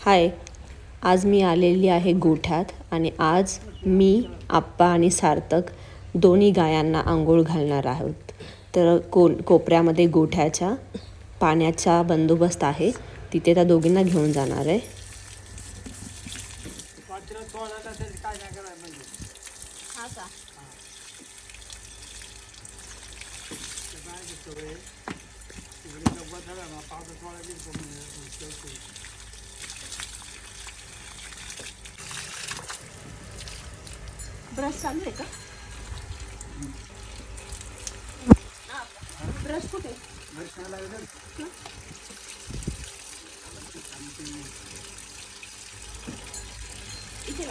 हाय आज मी आलेली आहे गोठ्यात आणि आज मी आप्पा आणि सार्थक दोन्ही गायांना आंघोळ घालणार आहोत. तर को कोपऱ्यामध्ये गोठ्याच्या पाण्याचा बंदोबस्त आहे तिथे त्या दोघींना घेऊन जाणार आहे. ब्रश चालू आहे का? ब्रश कुठे? इथे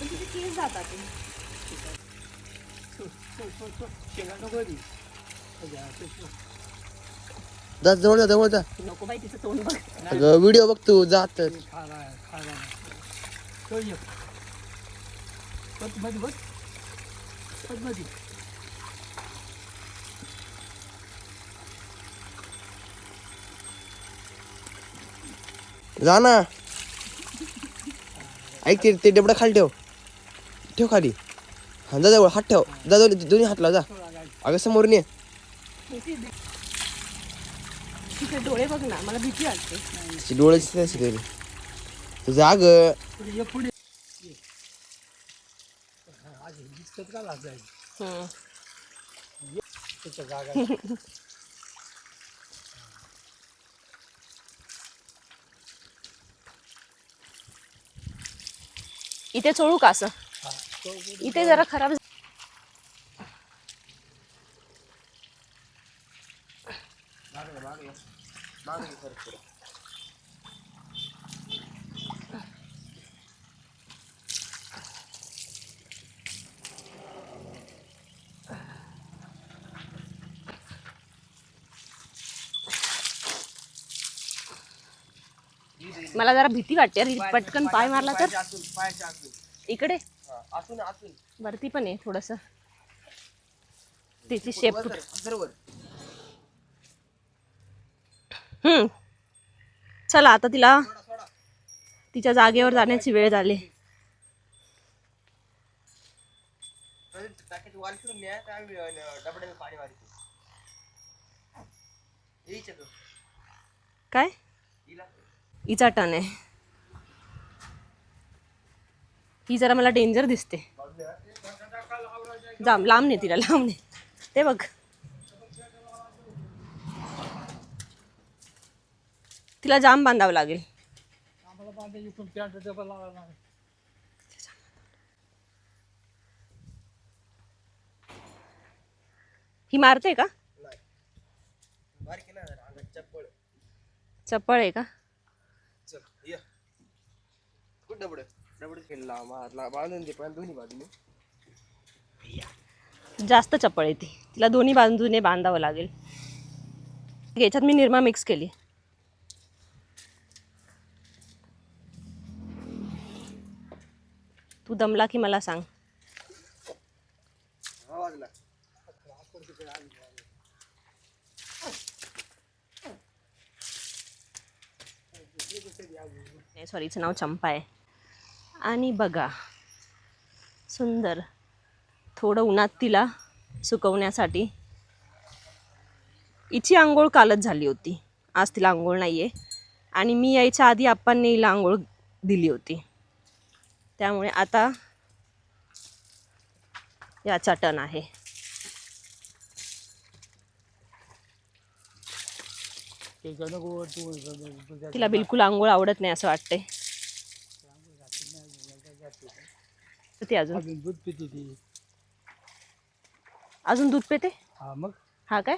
तिथे केस जातात जवळ जा जवळ जा. नको बाई तिचं तोंड बघ. व्हिडिओ बघ तू जात जा ना ऐक ते ते डबडा खाली ठेव. ठेव खाली. हा जा जवळ हात ठेव. जा जवळ दोन्ही हात लाव जा. अगं समोर ये तिचे डोळे बघ ना मला भीती वाटते. डोळ्याची तशी हम्म. इथे चोळू का असं इथे जरा खराब मला जरा भीती वाटते. अरे पटकन पाय मारला तर? इकडे? वरती पण आहे थोडस. तिची शेप हम्म. चला आता तिला तिच्या जागेवर जाण्याची वेळ झाली. काय? हिचा टन आहे. ही जरा मला डेंजर दिसते. जाम लांब नाही तिला लांब नाही. ते बघ. तिला जाम बांधावं लागेल. ही मारते का? चप्पळ आहे का चल ये कुठं डबड डबड खेळला मारला बांधून दे पण दोन्ही बाजूने. जास्त चपळ येते तिला दोन्ही बाजूने बांधावं लागेल. याच्यात मी निरमा मिक्स केली. तू दमला की मला सांग. हा वाजला. नाही सॉरी हिचं नाव चंपा आहे. आणि बघा सुंदर थोडं उन्हात तिला सुकवण्यासाठी. हिची आंघोळ कालच झाली होती. आज तिला आंघोळ नाही आहे आणि मी यायच्या आधी आप्पांनी हिला आंघोळ दिली होती. त्यामुळे आता याचा टन आहे. तिला बिलकुल आंघोळ आवडत नाही असं वाटतंय. ती अजून? अजून दूध पिते ती. अजून दूध पिते? हा मग? हा काय?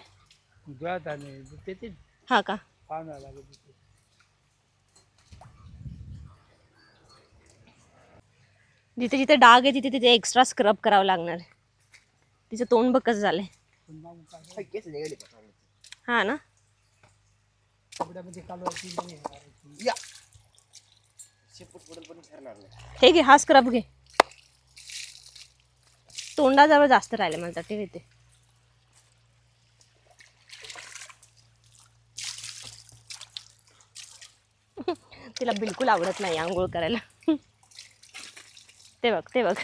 दुधात आणि दूध पिते? हा का? पाहुणा लागत जिथे जिथे डाग आहे तिथे तिथे एक्स्ट्रा स्क्रब करावं लागणार आहे. तिचं तोंड बघ कसं झालंय. पण मग काय हाय, केस निघाले हा ना? कपड्यामध्ये कालवायची नाही या. शेपूट पडून पण ठरणार नाही. हे घे हा स्क्रब घे. तोंडाजवळ जास्त राहिले मला ते ते तिला बिलकुल आवडत नाही आंघोळ करायला. ते बघ ते बघ.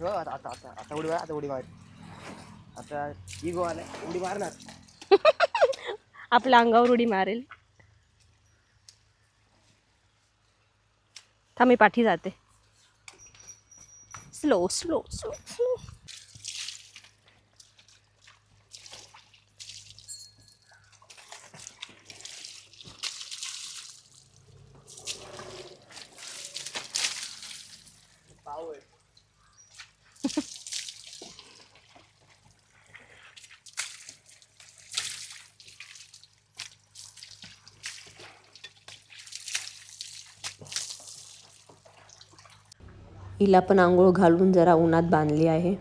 हो, आता आता उडी मार आता उडी मार. आता ही गोवा आलाय उडी मारणार. आपल्या अंगावर उडी मारेल. थांब मी पाठी जाते. slow, slow, slow. Power. हिला पण आंघोळ घालून जरा उन्हात बांधली आहे.